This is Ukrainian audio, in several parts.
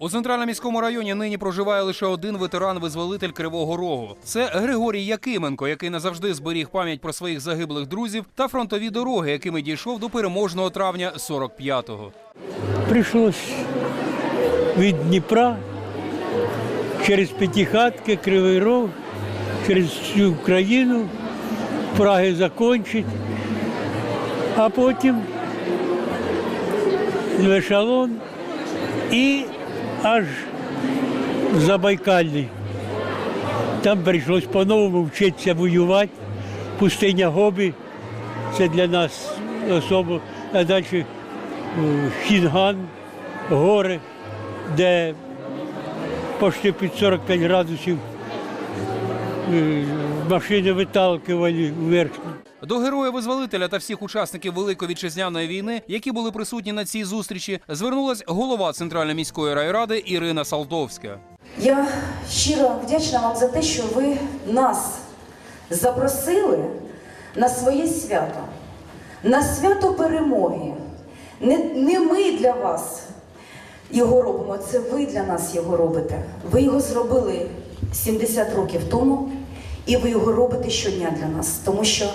У центральному міському районі нині проживає лише один ветеран-визволитель Кривого Рогу. Це Григорій Якименко, який назавжди зберіг пам'ять про своїх загиблих друзів та фронтові дороги, якими дійшов до переможного травня 45-го. Прийшлось від Дніпра через П'ятихатки, Кривий Рог, через всю Україну, Праги закінчити, а потім в ешелон і аж в Забайкальний. Там прийшлось по-новому вчитися воювати. Пустиня Гобі, це для нас особо, а далі е, Хінган, гори, де почти під 45 градусів машини виталкували вверх. До героя-визволителя та всіх учасників Великої вітчизняної війни, які були присутні на цій зустрічі, звернулась голова Центральної міської райради Ірина Салтовська. Я щиро вдячна вам за те, що ви нас запросили на своє свято, на свято перемоги. Не, не ми для вас його робимо, це ви для нас його робите. Ви його зробили 70 років тому, і ви його робите щодня для нас, тому що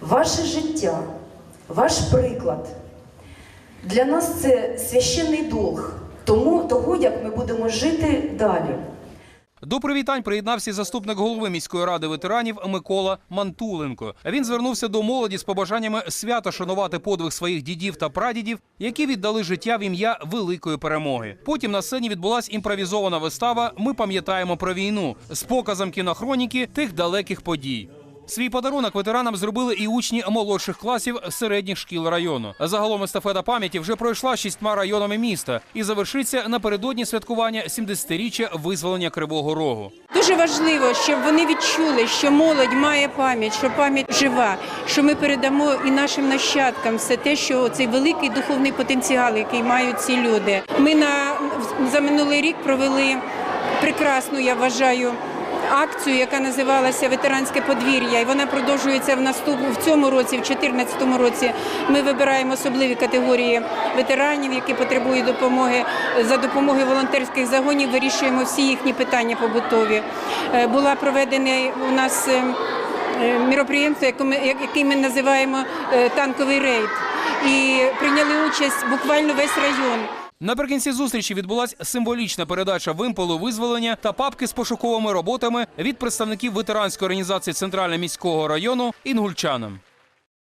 ваше життя, ваш приклад для нас це священний долг тому того, як ми будемо жити далі. До привітань приєднався заступник голови міської ради ветеранів Микола Мантуленко. Він звернувся до молоді з побажаннями свято шанувати подвиг своїх дідів та прадідів, які віддали життя в ім'я великої перемоги. Потім на сцені відбулася імпровізована вистава Ми пам'ятаємо про війну з показом кінохроніки тих далеких подій. Свій подарунок ветеранам зробили і учні молодших класів середніх шкіл району. Загалом естафета пам'яті вже пройшла шістьма районами міста і завершиться напередодні святкування 70-річчя визволення Кривого Рогу. Дуже важливо, щоб вони відчули, що молодь має пам'ять, що пам'ять жива, що ми передамо і нашим нащадкам все те, що цей великий духовний потенціал, який мають ці люди. Ми на за минулий рік провели прекрасну, я вважаю. Акцію, яка називалася Ветеранське подвір'я, і вона продовжується в наступ в цьому році, в 2014 році. Ми вибираємо особливі категорії ветеранів, які потребують допомоги. За допомогою волонтерських загонів вирішуємо всі їхні питання побутові. Е, Була проведена у нас е, е, міроприємство, яке ми- називаємо танковий рейд, і прийняли участь буквально весь район. Наприкінці зустрічі відбулася символічна передача вимполу визволення та папки з пошуковими роботами від представників ветеранської організації Центрального міського району інгульчанам.